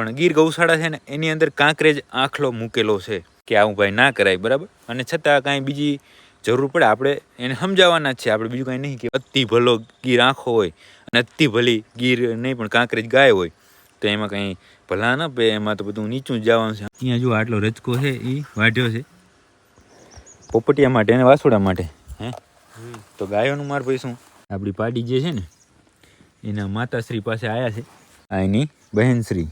પણ ગીર ગૌશાળા છે ને, એની અંદર કાંકરેજ આંખલો મૂકેલો છે કે આવું ભાઈ ના કરાય, બરાબર? અને છતાં કાંઈ બીજી જરૂર પડે, આપણે એને સમજાવવાના જ છે, આપણે બીજું કાંઈ નહીં કે અતિ ભલો ગીર આંખો હોય અને અતિ ભલી ગીર નહીં, પણ કાંકરેજ ગાય હોય, તો એમાં કંઈ ભલા ન પે, એમાં તો બધું નીચું જ જવાનું છે. અહીંયા જો આટલો રચકો છે એ વાઢ્યો છે. પોપટિયા માટે અને વાસોડા માટે, હે? તો ગાયોનું માર ભાઈ શું આપણી પાડી જે છે ને, એના માતાશ્રી પાસે આવ્યા છે. આ એની બહેનશ્રી.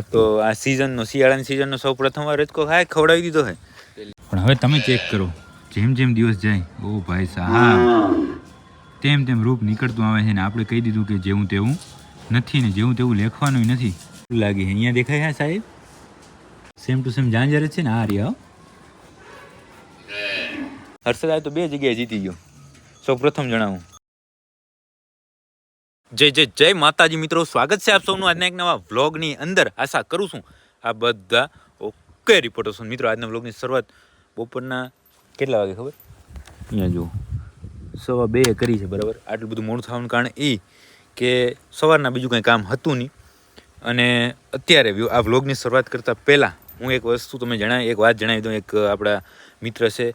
તો આ સિઝનનો શિયાળાની સિઝનનો સૌ પ્રથમવાર રજકો ખાય ખવડાવી દીધો હે. પણ હવે તમે ચેક કરો. જેમ જેમ દિવસ જાય ઓ ભાઈ સાહેબ. તેમ તેમ રૂપ નીકળતું આવે છે ને આપણે કહી દીધું કે જેવું તેવું નથી ને જેવું તેવું લેખવાનું નથી. લાગે અહીંયા દેખાય હા સાહેબ? સેમ ટુ સેમ જાંજર જ છે ને આ રહ્યા હર્ષદ તો બે જગ્યાએ જીતી ગયો. સૌ પ્રથમ જણાવું. જય જય જય માતાજી મિત્રો, સ્વાગત છે આપ સૌનું આજના એક નવા વ્લોગની અંદર. આશા કરું છું આ બધા ઓકે રિપોર્ટર્સ મિત્રો, આજના વ્લોગની શરૂઆત બપોરના કેટલા વાગે ખબર? અહીંયા જુઓ. સવા બે કરી છે, બરાબર? આટલું બધું મોડું થવાનું કારણ એ કે સવારના બીજું કંઈ કામ હતું નહીં. અને અત્યારે આ વ્લોગની શરૂઆત કરતાં પહેલાં હું એક વસ્તુ તમે જણાવી, એક વાત જણાવી દઉં. એક આપણા મિત્ર છે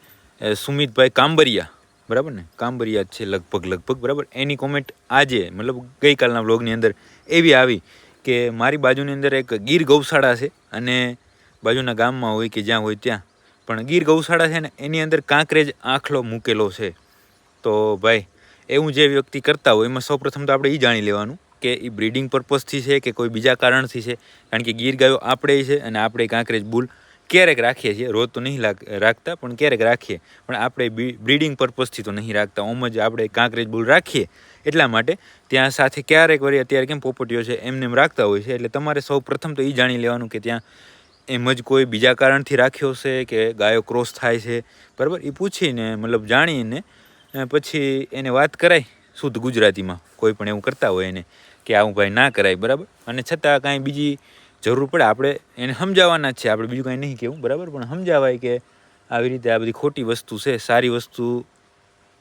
સુમિતભાઈ કાંબરિયા. બરાબર ને? કાંબરિયા છે લગભગ લગભગ, બરાબર? એની કોમેન્ટ આજે, મતલબ ગઈકાલના વ્લોગની અંદર એવી આવી કે મારી બાજુની અંદર એક ગીર ગૌશાળા છે અને બાજુના ગામમાં હોય કે જ્યાં હોય ત્યાં. પણ ગીર ગૌશાળા છે ને, એની અંદર કાંકરેજ આંખલો મૂકેલો છે. તો ભાઈ, એવું જે વ્યક્તિ કરતા હોય, એમાં સૌપ્રથમ તો આપણે એ જાણી લેવાનું કે એ બ્રીડિંગ પર્પઝથી છે કે કોઈ બીજા કારણથી છે. કારણ કે ગીર ગાયો આપણે છે અને આપણે કાંકરેજ બુલ ક્યારેક રાખીએ છીએ, રોજ તો નહીં રાખતા, પણ ક્યારેક રાખીએ. પણ આપણે બ્રીડિંગ પર્પઝથી તો નહીં રાખતા. ઓમ જ આપણે કાંકરેજ બુલ રાખીએ. એટલા માટે ત્યાં સાથે ક્યારેક વળી અત્યારે કેમ પોપટીઓ છે, એમને એમ રાખતા હોય છે. એટલે તમારે સૌ પ્રથમ તો એ જાણી લેવાનું કે ત્યાં એમ જ કોઈ બીજા કારણથી રાખ્યો છે કે ગાયો ક્રોસ થાય છે. બરાબર? એ પૂછીને, મતલબ જાણીને પછી એને વાત કરાય શુદ્ધ ગુજરાતીમાં. કોઈ પણ એવું કરતા હોય એને કે આવું ભાઈ ના કરાય. બરાબર? અને છતાં કાંઈ બીજી જરૂર પડે. આપણે એને સમજાવવાના જ છે. આપણે બીજું કાંઈ નહીં કહેવું, બરાબર? પણ સમજાવાય કે આવી રીતે આ બધી ખોટી વસ્તુ છે, સારી વસ્તુ,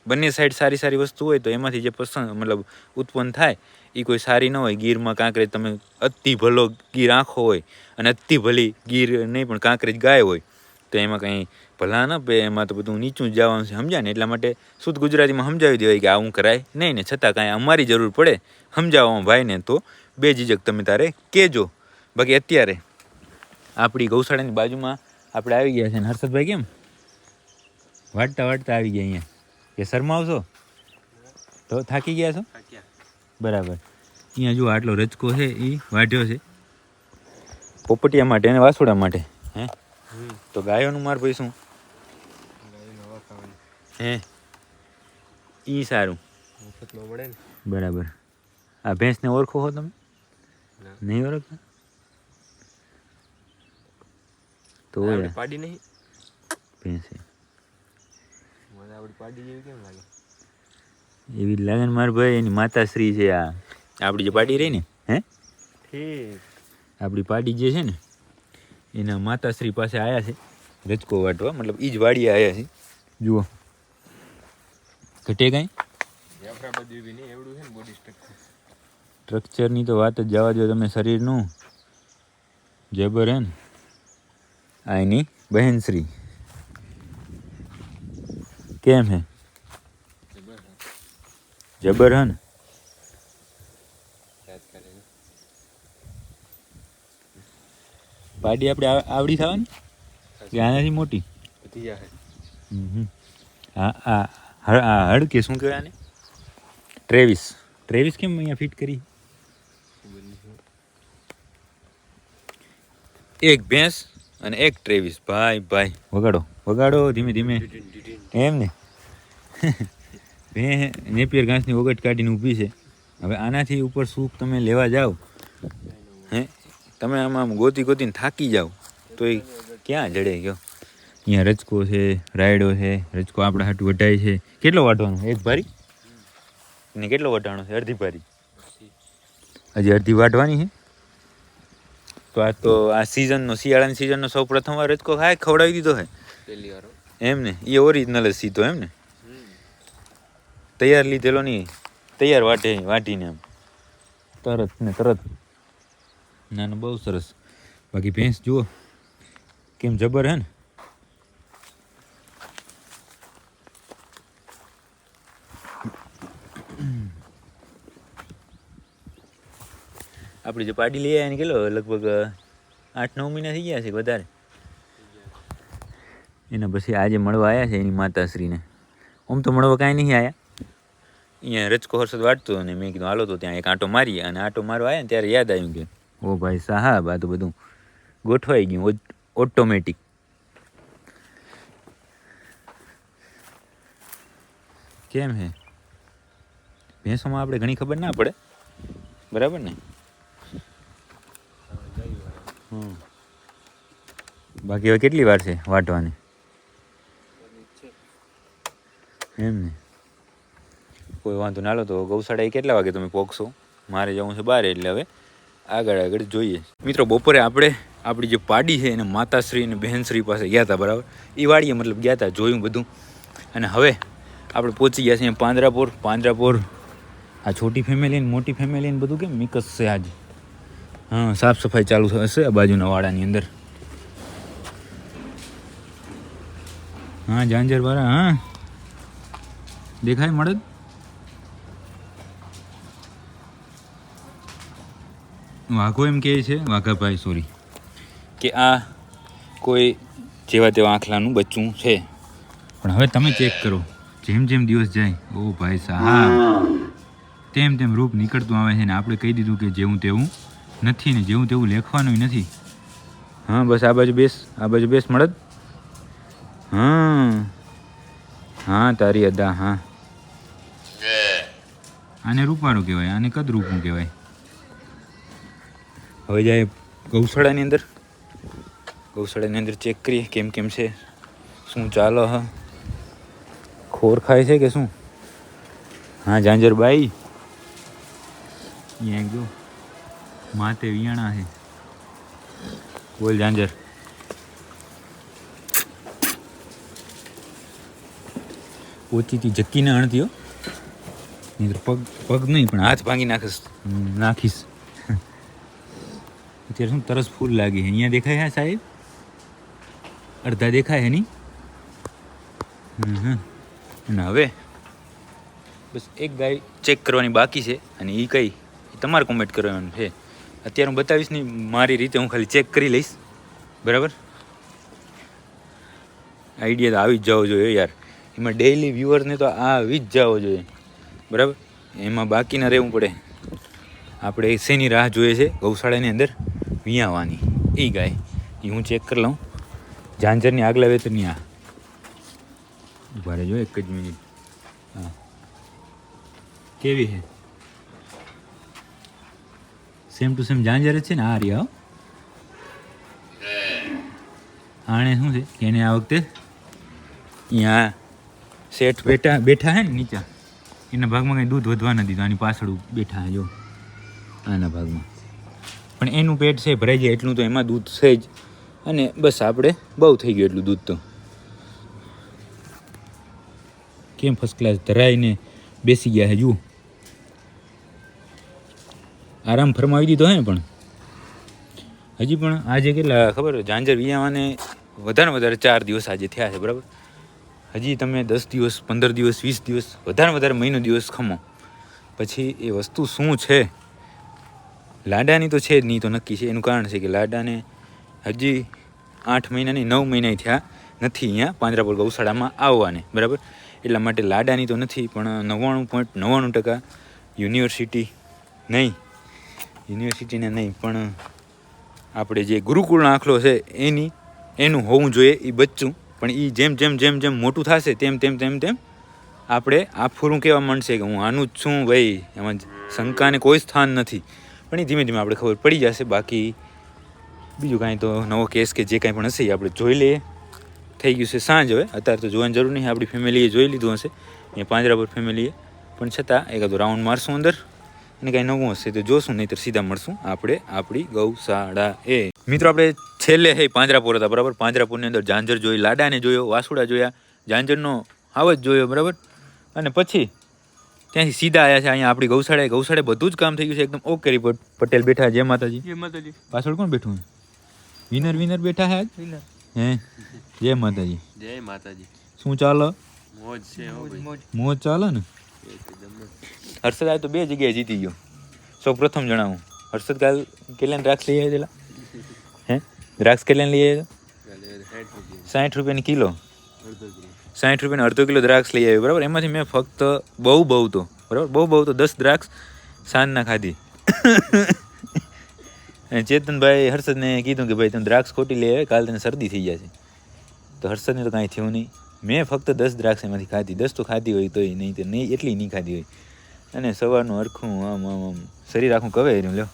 બંને સાઈડ સારી સારી વસ્તુ હોય તો એમાંથી જે પસંદ, મતલબ ઉત્પન્ન થાય એ કોઈ સારી ન હોય. ગીરમાં કાંકરેજ તમે અતિ ભલો ગીર આંખો હોય અને અતિ ભલી ગીર નહીં, પણ કાંકરેજ ગાય હોય, તો એમાં કંઈ ભલા ન પે. એમાં તો બધું નીચું જવાનું છે, સમજાય ને? એટલા માટે શુદ્ધ ગુજરાતીમાં સમજાવી દેવાય કે આવું કરાય નહીં ને? છતાં કાંઈ અમારી જરૂર પડે. સમજાવવામાં ભાઈને તો. બે જીજક તમે તારે કહેજો. બાકી અત્યારે આપણી ગૌશાળાની બાજુમાં આપણે આવી ગયા છે. ને હર્ષદભાઈ કેમ? વાટતા વાટતા આવી ગયા અહીંયા. કે શરમાવશો? તો થાકી ગયા છો? બરાબર. અહીંયા જો આટલો રચકો છે એ વાઢ્યો છે. પોપટિયા માટે અને વાસોડા માટે હે? તો ગાયોનું માર ભાઈ શું હે? ઈ સારું. મફતમાં મળે ને. બરાબર. આ ભેંસને ઓળખો છો તમે? નહીં ઓળખતા? તો પાડી નહીં ભેંસે મને આપણી પાડી જેવી કેમ લાગે એવી લાગે ને મારા ભાઈ એની માતાશ્રી છે આ આપણી જે પાડી રહી ને હે ઠીક આપણી પાડી જે છે ને એના માતાશ્રી પાસે આવ્યા છે રચકો વાટવા મતલબ એ જ વાડીએ આવ્યા છે જુઓ ઘટે કાંઈ સ્ટ્રક્ચરની તો વાત જ જવા દો તમે શરીરનું જબર હે ને આ એની બહેનશ્રી કેમ હે જબર હે ને યાદ કરે ને પાડી આપણે આવ- આવડી થવાની કે આનાથી મોટી વધી જાય હમ. આ આ હળ આ હળ કે શું કહેવાય આને ટ્રેવિસ ટ્રેવિસ કેમ અહીંયા ફિટ કરી ખબર નહીં એક ભેંસ અને એક ત્રેવીસ ભાઈ ભાઈ. વગાડો વગાડો ધીમે ધીમે. એમ ને? ભે નેપિયર ઘાસની ઓગટ કાઢીને ઊભી છે. હવે આનાથી ઉપર સૂપ તમે લેવા જાઓ. હે? તમે આમાં આમ ગોતી ગોતીને થાકી જાઓ. તો એ ક્યાં જડે ગયો? અહીંયા રચકો છે, રાયડો છે રચકો આપણા હાટું વઢાય છે. કેટલો વાટવાનો? એક ભારી? ને કેટલો વટાણો છે? અડધી ભારી. હજી અડધી વાટવાની છે? તો આ તો આ સિઝનનો શિયાળાની સિઝનનો સૌ પ્રથમ વાર રચકો ખાય ખવડાવી દીધો હે. પહેલી વાર. એમ ને? એ ઓરિજિનલ જ સીધો એમ ને? તૈયાર લીધેલો નહીં. તૈયાર વાટે વાટીને એમ. તરત ને તરત. ના ના બહુ સરસ. બાકી ભેંસ જુઓ કેમ જબર હે ને? આપણી જે પાડી લઈ આવ્યા એને કેટલો, લગભગ આઠ, નવ મહિના થઈ ગયા છે વધારે. એના પછી આજે મળવા આવ્યા છે એની માતાશ્રીને. આમ તો મળવા કાંઈ નહીં આવ્યા અહીંયા રચકો હર્ષદ વાટતો અને મેં કીધું, હાલો તો ત્યાં એક આંટો મારી અને આંટો મારવા આવ્યા ને ત્યારે યાદ આવ્યું કે, ઓ ભાઈ સાહેબ, આ તો બધું ગોઠવાઈ ગયું ઓટોમેટિક. કેમ હે? ભેંસોમાં આપણે ઘણી ખબર ના પડે. બરાબર ને. બાકી હવે કેટલી વાર છે વાટવાની? એમ ને. કોઈ વાંધો ના લો તો એ કેટલા વાગે તમે પહોંચશો મારે જવું છે બહાર એટલે હવે આગળ આગળ જોઈએ. મિત્રો, બપોરે આપણે આપણી જે પાડી છે એને માતાશ્રી અને બહેનશ્રી પાસે ગયા હતા બરાબર? એ વાડીએ મતલબ ગયા હતા જોયું બધું. અને હવે આપણે પહોંચી ગયા છીએ પાંદરાપુર. પાંદરાપુર આ છોટી ફેમિલી ને મોટી ફેમિલી ને બધું કેમ મિક્સ છે આજે? હા, સાફ સફાઈ ચાલુ થશે આ બાજુના વાડાની અંદર. હા, જાંજર વાળા, હા. દેખાય મળે? વાઘો એમ કહે છે, વાઘાભાઈ સોરી કે આ કોઈ જેવા તેવા આંખલાનું બચ્ચું છે. પણ હવે તમે ચેક કરો. જેમ જેમ દિવસ જાય, ઓ ભાઈ સાહેબ. તેમ તેમ રૂપ નીકળતું આવે છે ને આપણે કહી દીધું કે જેવું તેવું નથી ને જેવું તેવું લેખવાનું નથી. હા બસ આ બાજુ બેસ આ બાજુ બેસ મળદ હા. હા તારી અદા હા. આને રૂપારું કહેવાય આને કદ રૂપું કહેવાય. હવે જાય ગૌશાળાની અંદર. ગૌશાળાની અંદર ચેક કરીએ કેમ કેમ છે શું ચાલો હા. ખોર ખાય છે કે શું? હા જાંજરબાઈ. અહીંયા જો માતે વિયાણા છે. બોલ, જાંજર. પોચીથી જક્કીને અણતી હો. નહીં તો પગ પગ નહીં, પણ હાથ ભાંગી નાખીશ. નાખીશ. અત્યારે શું તરસ ફૂલ લાગી છે? અહીંયા દેખાય હા સાહેબ? અડધા દેખાય હમ. અને હવે બસ એક ગાય ચેક કરવાની બાકી છે અને એ કઈ? તમારે કોમેન્ટ કરવાનું છે. અત્યારે હું બતાવીશ નહીં, મારી રીતે હું ખાલી ચેક કરી લઈશ. બરાબર? આઈડિયા તો આવી જ જવો જોઈએ યાર. એમાં ડેઈલી વ્યૂઅર્સને તો આવી જ જવો જોઈએ. બરાબર? એમાં બાકી ના રહેવું પડે. આપણે શેની રાહ જોઈએ છે? ગૌશાળાની અંદર વિયાવાની. એ ગાય એ હું ચેક કરી લઉં. ઝાંઝરની આગલા વેતરની આ. ઊભા રહેજો એક જ મિનિટ હા. કેવી છે? સેમ ટુ સેમ જાંજર જ છે ને આ રહ્યા આણે શું છે? કે એને આ વખતે અહીંયા શેઠ બેઠા બેઠા હે ને નીચે. એના ભાગમાં કંઈ દૂધ વધવા નથી આની પાછળ બેઠા જો. આના ભાગમાં. પણ એનું પેટ છે, ભરાઈ જાય એટલું તો એમાં દૂધ છે જ. અને બસ આપણે બહુ થઈ ગયું એટલું દૂધ તો. કેમ ફર્સ્ટ ક્લાસ ધરાઈને બેસી ગયા છે જુઓ. આરામ ફરમાવી દીધો હે પણ? હજી પણ આજે કેટલા, ખબર, ઝાંઝર વિયાવાને વધારે વધારે ચાર દિવસ આજે થયા છે, બરાબર? હજી તમે દસ દિવસ, પંદર દિવસ, વીસ દિવસ, વધારે વધારે મહિનો દિવસ ખમો. પછી એ વસ્તુ શું છે? લાડાની તો છે જ નહીં તો નક્કી છે. એનું કારણ છે કે લાડાને હજી આઠ મહિનાની, નવ મહિના થયા નથી અહીંયા પાંજરાપોર ગૌશાળામાં આવવાને, બરાબર? એટલા માટે લાડાની તો નથી, પણ નવ્વાણું પોઈન્ટ નવ્વાણું ટકા યુનિવર્સિટી નહીં. યુનિવર્સિટીને નહીં, પણ આપણે જે ગુરુકુળનો આખલો છે એની, એનું હોવું જોઈએ, એ બચ્ચું. પણ એ જેમ જેમ જેમ જેમ મોટું થશે, તેમ તેમ તેમ તેમ આપણે આ ફૂરું કહેવા માંડશે કે હું આનું જ છું, ભાઈ. એમાં શંકાને કોઈ સ્થાન નથી. પણ એ ધીમે ધીમે આપણે ખબર પડી જશે. બાકી બીજું કાંઈ તો નવો કેસ કે જે કાંઈ પણ હશે એ આપણે જોઈ લઈએ. થઈ ગયું છે સાંજ હવે. અત્યારે તો જોવાની જરૂર નહીં. આપણી ફેમિલીએ જોઈ લીધું હશે. એ પાંજરા પર ફેમિલીએ પણ છતાં એકાદો રાઉન્ડ મારશું અંદર. અને કઈ નવું હશે તો જોશું નહીંતર સીધા મળશું આપણે આપણી ગૌશાળા એ. મિત્રો આપણે છેલ્લે હે પાંજરાપુર હતા બરાબર? પાંજરાપુરની અંદર ઝાંઝર જોઈ લાડાને જોયો વાસુડા જોયા ઝાંઝરનો આવજ જોયો બરાબર? અને પછી ત્યાંથી સીધા આવ્યા છે અહીંયા આપણી ગૌશાળાએ. ગૌશાળાએ બધું જ કામ થઈ ગયું છે. એકદમ ઓકે રિપોર્ટ પટેલ બેઠા જય માતાજી. જય માતાજી. પાછળ કોણ બેઠું વિનર વિનર બેઠા હે વિનર. હે? જય માતાજી. જય માતાજી. શું ચાલે? મોજ છે મોજ. મોજ ચાલે ને. હર્ષદ આજ તો બે જગ્યાએ જીતી ગયો. સૌ પ્રથમ જણાવું. હર્ષદ કાલ કેટલાને દ્રાક્ષ લઈ આવ્યા હે? દ્રાક્ષ કેટલાને લઈ આવ્યા સાઠ રૂપિયા સાઠ રૂપિયાની કિલો. સાઠ રૂપિયાની અડધો કિલો દ્રાક્ષ લઈ આવ્યો. બરાબર? એમાંથી મેં ફક્ત બહુ બહુ તો. બરાબર? બહુ બહુ તો દસ દ્રાક્ષ સાંજના ખાધી. ચેતનભાઈ હર્ષદને કીધું કે ભાઈ તમે દ્રાક્ષ ખોટી લઈ આવે કાલ તને શરદી થઈ જશે. તો હર્ષદને તો કાંઈ થયું નહીં. મેં ફક્ત દસ દ્રાક્ષ એમાંથી ખાધી. દસ તો ખાધી હોય તોય નહીં તો નહીં એટલી નહીં ખાધી હોય. અને સવારનું હરખું આમ આમ આમ શરીર આખું કવે રહ્યું લ્યો.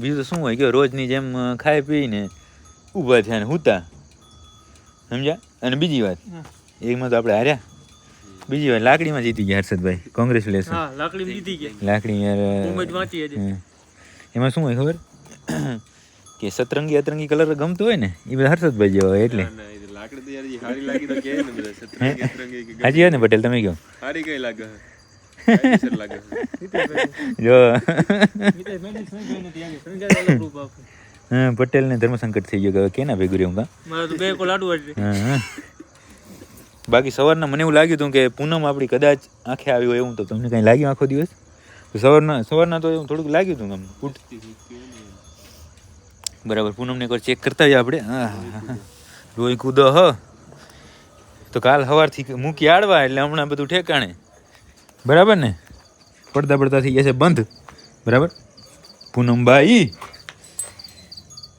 બીજું તો શું હોય કે રોજની જેમ ખાઈ પીને ઊભા થયા ને હુતા. સમજ્યા? અને બીજી વાત એકમાં તો આપણે હાર્યા. બીજી વાત લાકડીમાં જીતી ગયા હર્ષદભાઈ કોંગ્રેચ્યુલેશન. લાકડી જીતી ગયા. લાકડી યાર. એમાં શું હોય ખબર? કે સતરંગી અતરંગી કલર ગમતો હોય ને એ બધા હર્ષદભાઈ જેવા હોય એટલે. ના, ના, તો યાર જી હારી લાગી તો કે ને બધા સત્રંગી અતરંગી કે હાજી ને પટેલ તમે કહો હારી કઈ લાગે કાયદેસર લાગે જો મિતેશ મેડિસ નહીં જોઈને ત્યાં ગયા. સંજય વાળા proof આપે. હા, પટેલને ધર્મસંકટ થઈ ગયો કે હવે કેના ભેગું રહ્યું મારા તો બે કોલ આડું હા, હા. બાકી સવારના મને એવું લાગ્યું હતું કે પૂનમ આપણી કદાચ આંખે આવી હોય એવું તો તમને કંઈ લાગ્યું આખો દિવસ? સવારના સવારના તો એવું થોડુંક લાગ્યું હતું આમ બરાબર પૂનમને એકવાર ચેક કરતા જ આપણે. હા હા, હા. લોહી કૂદો, હ. તો કાલ સવારથી મૂકી આડવા એટલે હમણાં બધું ઠેકાણે. બરાબર ને? પડતા પડતા થઈ ગયા છે, બંધ. બરાબર? પૂનમભાઈ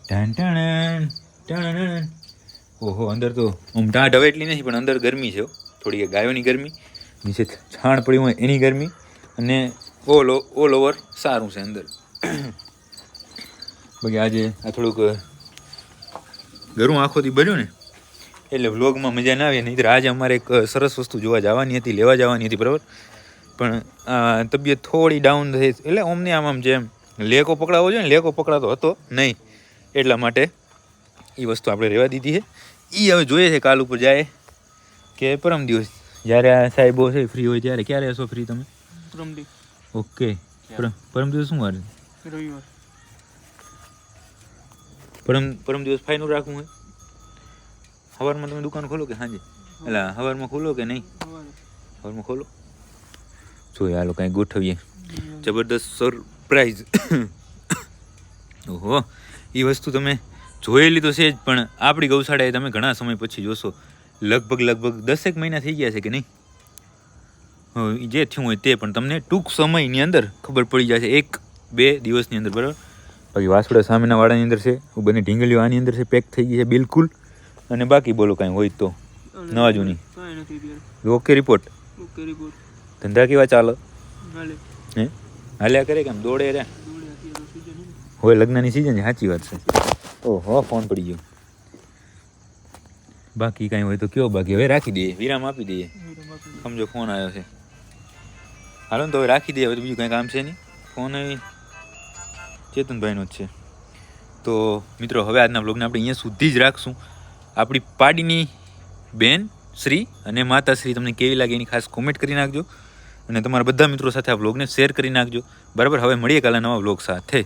ટાણ ટાણ ટાણ ઓહો, અંદર તો આમ ટાઢ હવે એટલી નથી, પણ અંદર ગરમી છે, હો. થોડી ગાયોની ગરમી, નીચે છાણ પડી હોય એની ગરમી. અને ઓલ ઓલ ઓવર સારું છે અંદર. બાકી આજે આ થોડુંક ગરું આખોથી બન્યું ને? એટલે વ્લોગમાં મજા ના આવે નહીં આજે અમારે એક સરસ વસ્તુ જોવા જવાની હતી લેવા જવાની હતી બરાબર? પણ આ તબિયત થોડી ડાઉન થઈ એટલે અમને આમ આમ જેમ લેકો પકડાવો જોઈએ ને લેકો પકડાતો હતો નહીં. એટલા માટે એ વસ્તુ આપણે રહેવા દીધી છે. એ હવે જોઈએ છે કાલ ઉપર જાય કે પરમ દિવસ. જ્યારે આ સાહેબો છે ફ્રી હોય ત્યારે ક્યારે હશો ફ્રી તમે? પ્રમદી ઓકે પરમ પરમ દિવસ શું વાર? રવિવાર. પરમ પરમ દિવસ ફાઈનલ રાખવું હોય? સવારમાં તમે દુકાન ખોલો કે સાંજે? એટલે સવારમાં ખોલો કે નહીં? સવારમાં ખોલો. જોઈએ હાલો કાંઈ ગોઠવીએ. જબરદસ્ત સરપ્રાઈઝ. ઓહો એ વસ્તુ તમે જોયેલી તો છે જ, પણ આપણી ગૌશાળાએ તમે ઘણા સમય પછી જોશો. લગભગ લગભગ દસેક મહિના થઈ ગયા છે કે નહીં? જે થયું હોય તે, પણ તમને ટૂંક સમયની અંદર ખબર પડી જશે એક બે દિવસની અંદર, બરાબર? બાકી વાસુડા સામેના વાડાની અંદર છે બંને ઢીંગલીઓ આની અંદર છે પેક થઈ ગઈ છે બિલકુલ. અને બાકી બોલો કાંઈ હોય તો નવા જૂની. ઓકે રિપોર્ટ ધંધા કેવા ચાલે? હે? હાલ્યા કરે કેમ? દોડે રે. હોય લગ્નની સિઝન છે સાચી વાત છે. ઓહો ફોન પડી ગયો. બાકી કાંઈ હોય તો કયો બાકી? હવે રાખી દઈએ વિરામ આપી દઈએ. સમજો ફોન આવ્યો છે. હાલો ને તો હવે રાખી દઈએ હવે બીજું કાંઈ કામ છે નહીં. ફોન ચેતનભાઈનો જ છે. તો મિત્રો, હવે આજના બ્લોગને આપણે અહીંયા સુધી જ રાખશું. આપણી પાડીની બેન શ્રી અને માતાશ્રી તમને કેવી લાગે એની ખાસ કોમેન્ટ કરી નાખજો. અને તમારા બધા મિત્રો સાથે આ બ્લોગને શેર કરી નાખજો. બરાબર? હવે મળીએ કાલે નવા બ્લોગ સાથે.